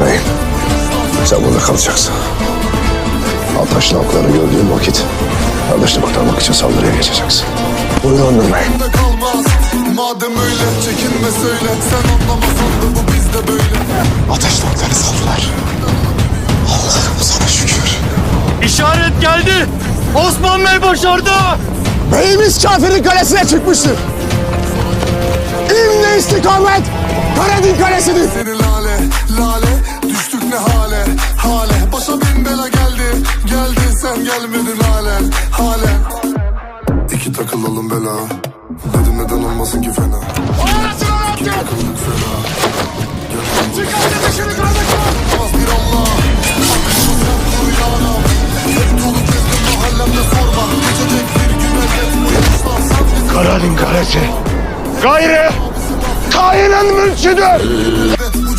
Beyim, sen burada kalacaksın. Altaşlı okları gördüğün vakit kardeşini kurtarmak için saldırıya geçeceksin. Buyurun Bey. kalmaz Madem öyle çekinme söyle Sen anlamasan da bu bizde böyle Ateş noktaları saldılar. Allah'ım sana şükür. İşaret geldi. Osman Bey başardı. Beyimiz kafirin kalesine çıkmıştır. İmle istikamet Karadin kalesidir. Gelmedin halen? Halen. İki takılalım bela. Dedim neden olmasın ki fena? İki takıldık fena. Olmaz bir Allah Hakkımız yoktur ya Rab Hep dolu gezdim mahallemde sorma. Geçecek bir gün elbet bizi Karadin kalesi. Gayrı. Kainin mülküdür.